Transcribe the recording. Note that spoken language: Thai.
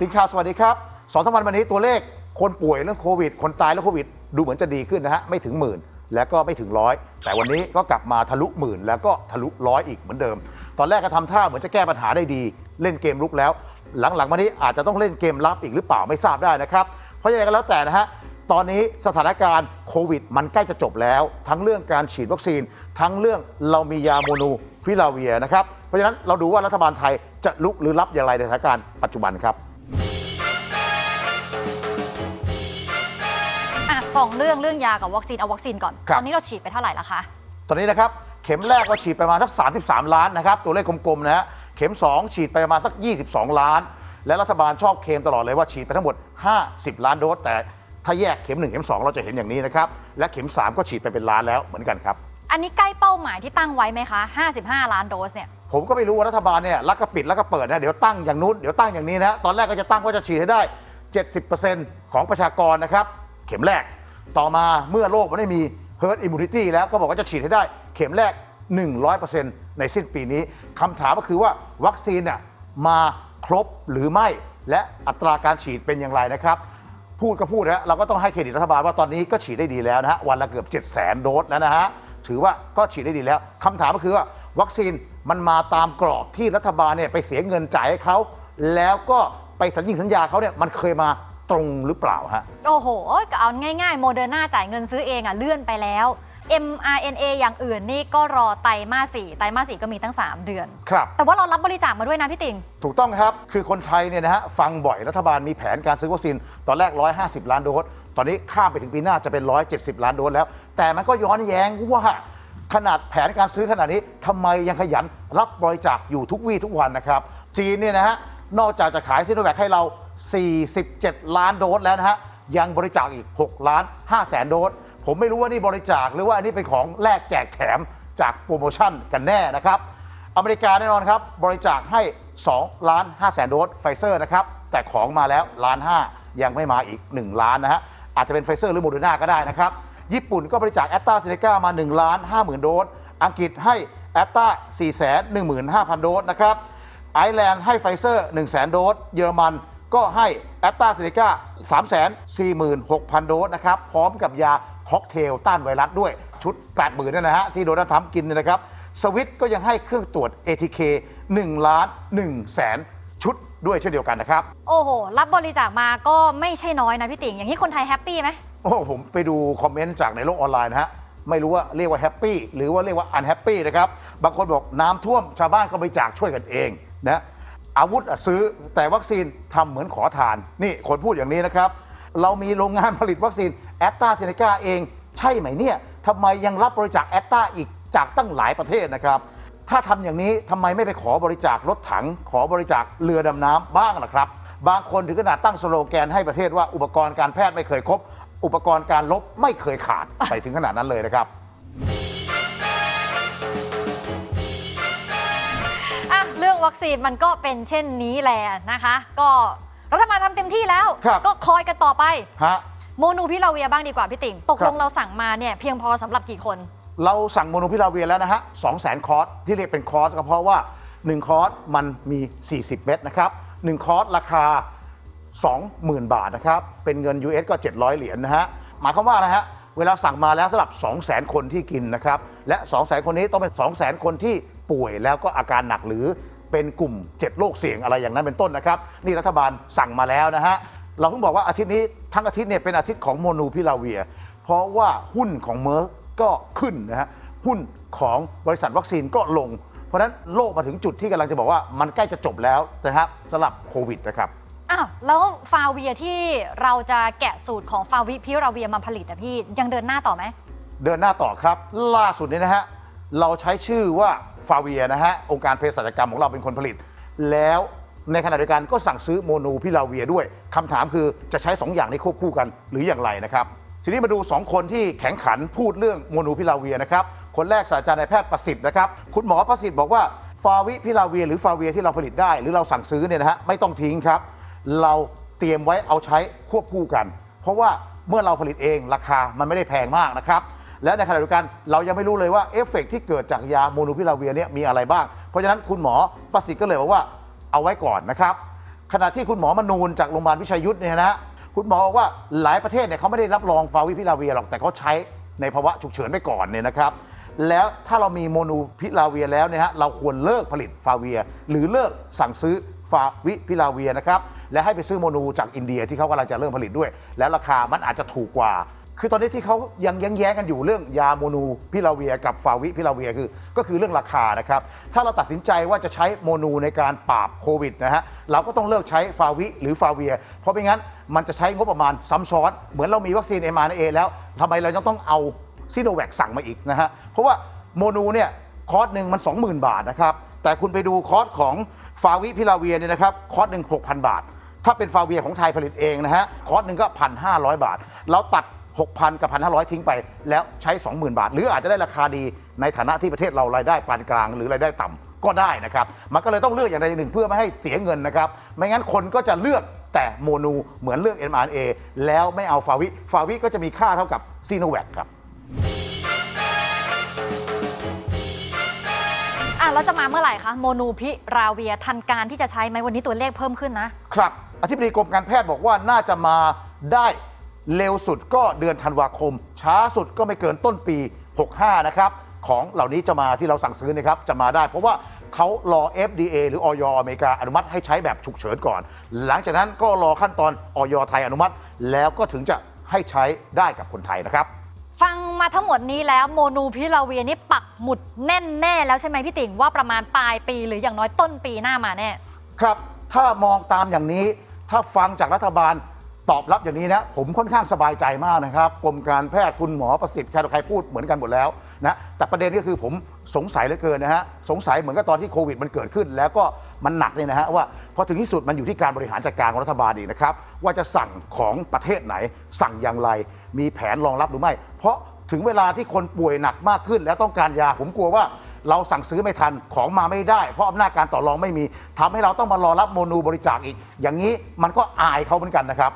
ติงข่าวสวัสดีครับสองสามวันวันนี้ตัวเลขคนป่วยเรื่องโควิด คนตายเรื่องโควิด ดูเหมือนจะดีขึ้นนะฮะ ไม่ถึงหมื่น แล้วก็ไม่ถึงร้อย แต่วันนี้ก็กลับมาทะลุหมื่น แล้วก็ทะลุร้อยอีกเหมือนเดิม ตอนแรกก็ทำท่าเหมือนจะแก้ปัญหาได้ดี เล่นเกมลุกแล้ว หลังๆมานี้อาจจะต้องเล่นเกมรับอีกหรือเปล่าไม่ทราบได้นะครับ เพราะยังไงก็แล้วแต่นะฮะ ตอนนี้สถานการณ์โควิด มันใกล้จะจบแล้ว ทั้งเรื่องการฉีดวัคซีน ทั้งเรื่องเรามียาโมนูฟิลาเวียนะครับ เพราะฉะนั้นเราดูว่ารัฐบาลไทยจะลุกหรือรับอย่างไรในสถานการณ์ปัจจุบันครับ อะสองเรื่องเรื่องยากับวัคซีนเอาวัคซีนก่อน ครับ ตอนนี้เราฉีดไปเท่าไหร่แล้วคะ ตอนนี้นะครับ เข็มแรกก็ฉีดไปประมาณสัก 33 ล้านนะครับ ตัวเลขกลมๆนะฮะเข็ม 2 ฉีดไปประมาณสัก 22 ล้าน และรัฐบาลชอบเคลมตลอดเลยว่าฉีดไปทั้งหมด 50 ล้านโดส แต่ถ้าแยกเข็ม 1 เข็ม 2 เราจะเห็นอย่างนี้นะครับ และเข็ม 3 ก็ฉีดไปเป็นล้านแล้วเหมือนกันครับ อันนี้ใกล้เป้าหมายที่ตั้งไว้ไหมคะ 55 ล้านโดสเนี่ย ผมก็ไม่รู้ว่ารัฐบาลเนี่ยรักก็ปิดรักก็เปิดนะเดี๋ยวตั้งอย่างนู้นเดี๋ยวตั้งอย่างนี้นะตอนแรกก็จะตั้งว่าจะฉีดให้ได้ 70%ของประชากรนะครับ เข็มแรก ต่อมาเมื่อโลกมันไม่มี herd immunity แล้วก็บอกว่าจะฉีดให้ได้เข็มแรก 100%ในสิ้นปีนี้คำถามก็คือว่าวัคซีนเนี่ยมาครบหรือไม่ และอัตราการฉีดเป็นอย่างไรนะครับ พูดก็พูดนะเราก็ต้องให้เครดิตรัฐบาลว่าตอนนี้ก็ฉีดได้ดีแล้วนะฮะวันละเกือบ 7 0 0 0 0 0 โดสแล้วนะฮะถือว่าก็ฉีดได้ดีแล้วคำถามก็คือว่าวัคซีนมันมาตามกรอบที่รัฐบาลเนี่ยไปเสียเงินจ่ายให้เขาแล้วก็ไปสัญญิงสัญญาเขาเนี่ยมันเคยมา ตรงหรือเปล่าฮะ โอ้โหก็เอาง่ายๆโมเดอร์นาจ่ายเงินซื้อเองอะเลื่อนไปแล้ว mRNA อย่างอื่นนี่ก็รอไตรมาสสี่ไตรมาสสี่ก็มีตั้ง 3 เดือน ครับ แต่ว่าเรารับบริจาคมาด้วยนะพี่ติง ถูกต้องครับ คือคนไทยเนี่ยนะฮะฟังบ่อยรัฐบาลมีแผนการซื้อวัคซีนตอนแรก 150 ล้านโดส ตอนนี้ข้ามไปถึงปีหน้าจะเป็น 170 ล้านโดสแล้ว แต่มันก็ย้อนแย้งว่าขนาดแผนการซื้อขนาดนี้ทำไมยังขยันรับบริจาคอยู่ทุกวี่ทุกวันนะครับ จีนเนี่ยนะฮะนอกจากจะขายซิโนแวคให้เรา 47 ล้านโดสแล้วนะฮะ ยังบริจาคอีก 6 ล้าน5แสนโดส ผมไม่รู้ว่านี่บริจาคหรือว่าอันนี้เป็นของแลกแจกแถมจากโปรโมชั่นกันแน่นะครับ อเมริกาแน่นอนครับ บริจาคให้ 2 ล้าน5แสนโดสไฟเซอร์นะครับ แต่ของมาแล้วล้าน5ยังไม่มาอีก 1 ล้านนะฮะ อาจจะเป็นไฟเซอร์หรือโมเดอร์นาก็ได้นะครับ ญี่ปุ่นก็บริจาคแอตตาเซเนกามา1ล้าน5หมื่นโดส อังกฤษให้แอตตา4แสน15,000 โดสนะครับ ไอร์แลนด์ให้ไฟเซอร์1 0 0 0 0 0 โดส เยอรมัน ก็ให้แอตตาเซเนกา3 4 6 0 0 0 โดสนะครับ พร้อมกับยาค็อกเทลต้านไวรัสด้วยชุด 80,000เนี่ยนะฮะ ที่โดนัลด์ทรัมป์กินเนี่ยนะครับ สวิตก็ยังให้เครื่องตรวจ ATK 1ล้าน1แสนชุดด้วยเช่นเดียวกันนะครับ โอ้โห รับบริจาคมาก็ไม่ใช่น้อยนะพี่ติงอย่างนี้คนไทยแฮปปี้ไหมโอ้ผมไปดูคอมเมนต์จากในโลกออนไลน์นะฮะไม่รู้ว่าเรียกว่าแฮปปี้หรือว่าเรียกว่าอันแฮปปี้นะครับบางคนบอกน้ำท่วมชาวบ้านก็บริจาคช่วยกันเองนะ อาวุธอะซื้อแต่วัคซีนทำเหมือนขอทาน นี่คนพูดอย่างนี้นะครับ เรามีโรงงานผลิตวัคซีนแอตตาเซเนกาเอง ใช่ไหมเนี่ยทำไมยังรับบริจาคแอตตาอีกจากตั้งหลายประเทศนะครับ ถ้าทำอย่างนี้ทำไมไม่ไปขอบริจาครถถัง ขอบริจาคเรือดำน้ำบ้างล่ะครับ บางคนถึงขนาดตั้งสโลแกนให้ประเทศว่าอุปกรณ์การแพทย์ไม่เคยครบ อุปกรณ์การลบไม่เคยขาดไปถึงขนาดนั้นเลยนะครับ เรื่องวัคซีนมันก็เป็นเช่นนี้แหละนะคะ ก็รัฐบาลทำเต็มที่แล้ว ครับก็คอยกันต่อไปฮะ โมนูพิลาเวียบ้างดีกว่าพี่ติ่งตกครัลบงเราสั่งมาเนี่ยเพียงพอสำหรับกี่คน เราสั่งโมโนพิลาเวียแล้วนะฮะ2 0 0 0 0 0คอร์สที่เรียกเป็นคอร์สก็เพราะว่า 1 คอร์สมันมี 40 เม็ดนะครับ1คอร์สราคา 20,000 บาทนะครับ เป็นเงิน US ก็ 700 เหรียญนะฮะ หมายความว่านะฮะ เวลาสั่งมาแล้วสำหรับ 200,000 คนที่กินนะครับ และ 200,000 คนนี้ต้องเป็น 200,000 คนที่ ป่วยแล้วก็อาการหนักหรือเป็นกลุ่ม 7 โรคเสี่ยงอะไรอย่างนั้นเป็นต้นนะครับ นี่รัฐบาลสั่งมาแล้วนะฮะ เราเพิ่งบอกว่าอาทิตย์นี้ทั้งอาทิตย์เนี่ยเป็นอาทิตย์ของโมนูพิลาเวีย เพราะว่าหุ้นของเมอร์ก็ขึ้นนะฮะ หุ้นของบริษัทวัคซีนก็ลง เพราะฉะนั้นโลกมาถึงจุดที่กำลังจะบอกว่ามันใกล้จะจบแล้วนะครับสำหรับโควิดนะครับอ้าวแล้วฟาเวียที่เราจะแกะสูตรของฟาวิพิราเวียมาผลิตอะพี่ยังเดินหน้าต่อไหม เดินหน้าต่อครับ ล่าสุดนี้นะฮะ เราใช้ชื่อว่าฟาเวียนะฮะ องค์การเภสัชกรรมของเราเป็นคนผลิต แล้วในขณะเดียวกันก็สั่งซื้อโมนูพิลาเวียด้วยคำถามคือจะใช้ 2 อย่างนี้ควบคู่กันหรืออย่างไรนะครับ ทีนี้มาดู 2 คนที่แข็งขันพูดเรื่องโมนูพิลาเวียนะครับ คนแรกศาสตราจารย์นายแพทย์ประสิทธิ์นะครับ คุณหมอประสิทธิ์บอกว่าฟาวิพิลาเวีย หรือฟาเวียที่เราผลิตได้ หรือเราสั่งซื้อเนี่ยนะฮะไม่ต้องทิ้งครับ เราเตรียมไว้เอาใช้ควบคู่กัน เพราะว่าเมื่อเราผลิตเองราคามันไม่ได้แพงมากนะครับ และในขณะเดียวกันเรายังไม่รู้เลยว่าเอฟเฟกต์ที่เกิดจากยาโมนูพิลาเวียเนี่ยมีอะไรบ้าง เพราะฉะนั้นคุณหมอประสิทธิ์ก็เลยบอกว่าเอาไว้ก่อนนะครับขณะที่คุณหมอมนูนจากโรงพยาบาลวิชัยยุทธเนี่ยนะฮะคุณหมอบอกว่าหลายประเทศเนี่ยเขาไม่ได้รับรองฟาวิพิลาเวียหรอกแต่เขาใช้ในภาวะฉุกเฉินไปก่อนเนี่ยนะครับแล้วถ้าเรามีโมนูพิลาเวียแล้วเนี่ยฮะเราควรเลิกผลิตฟาเวีย หรือเลิกสั่งซื้อฟาวิพิลาเวียนะครับและให้ไปซื้อโมนูจากอินเดียที่เขากำลังจะเริ่มผลิตด้วย แล้วราคามันอาจจะถูกกว่า คือตอนนี้ที่เขายังแย้งๆกันอยู่เรื่องยาโมนูพิลาเวียกับฟาวิพิลาเวียคือ ก็คือเรื่องราคานะครับ ถ้าเราตัดสินใจว่าจะใช้โมนูในการปราบโควิดนะฮะเราก็ต้องเลิกใช้ฟาวิหรือฟาเวีย เพราะไม่งั้นมันจะใช้งบประมาณซ้ำซ้อน เหมือนเรามีวัคซีน m อ n a แล้วทำไมเรายังต้องเอาซีโนแวคสั่งมาอีกนะฮะเพราะว่าโมนูเนี่ยคอร์สหนึ่งมัน 20,000 บาทนะครับแต่คุณไปดูคอร์สของฟาวิพิลาเวียเนี่ยนะครับคอร์สหนึ่ง6,000 บาท ถ้าเป็นฟาเวียของไทยผลิตเองนะฮะคอร์สหนึ่งก็ 1,500 บาท เราตัด 6,000 กับ 1,500 ทิ้งไป แล้วใช้ 20,000 บาท หรืออาจจะได้ราคาดีในฐานะที่ประเทศเรารายได้ปานกลาง หรือรายได้ต่ำก็ได้นะครับ มันก็เลยต้องเลือกอย่างใดอย่างหนึ่งเพื่อไม่ให้เสียเงินนะครับ ไม่งั้นคนก็จะเลือกแต่โมนูเหมือนเลือก mRNA แล้วไม่เอาฟาวิฟาวิก็จะมีค่าเท่ากับซีโนแวคครับ อะแล้วจะมาเมื่อไหร่คะโมนูพิราเวียทันการที่จะใช้ไหมวันนี้ตัวเลขเพิ่มขึ้นนะ ครับ อธิบดีกรมการแพทย์บอกว่าน่าจะมาได้ เร็วสุดก็เดือนธันวาคม ช้าสุดก็ไม่เกินต้นปี 65 นะครับ ของเหล่านี้จะมาที่เราสั่งซื้อนะครับ จะมาได้ เพราะว่าเขารอ FDA หรือออยอเมริกาอนุมัติให้ใช้แบบฉุกเฉินก่อน หลังจากนั้นก็รอขั้นตอนออยไทยอนุมัติ แล้วก็ถึงจะให้ใช้ได้กับคนไทยนะครับ ฟังมาทั้งหมดนี้แล้วโมนูพิราเวียนี่ปักหมุดแน่นแน่แล้วใช่ไหมพี่ติ่งว่าประมาณปลายปี หรืออย่างน้อยต้นปีหน้ามาแน่ ครับ ถ้ามองตามอย่างนี้ ถ้าฟังจากรัฐบาล ตอบรับอย่างนี้นะผมค่อนข้างสบายใจมากนะครับกรมการแพทย์คุณหมอประสิทธิ์ใครต่อใครพูดเหมือนกันหมดแล้วนะแต่ประเด็นก็คือผมสงสัยเหลือเกินนะฮะสงสัยเหมือนกับตอนที่โควิดมันเกิดขึ้น แล้วก็มันหนักเนี่ยนะฮะว่าพอถึงที่สุดมันอยู่ที่การบริหารจัดการของรัฐบาลอีกนะครับว่าจะสั่งของประเทศไหน สั่งอย่างไร มีแผนรองรับหรือไม่ เพราะถึงเวลาที่คนป่วยหนักมากขึ้น แล้วต้องการยาผมกลัวว่าเราสั่งซื้อไม่ทันของมาไม่ได้ เพราะอำนาจการต่อรองไม่มีทำให้เราต้องมารอรับโมนูบริจาคอีก อย่างนี้มันก็อายเขาเหมือนกันนะครับ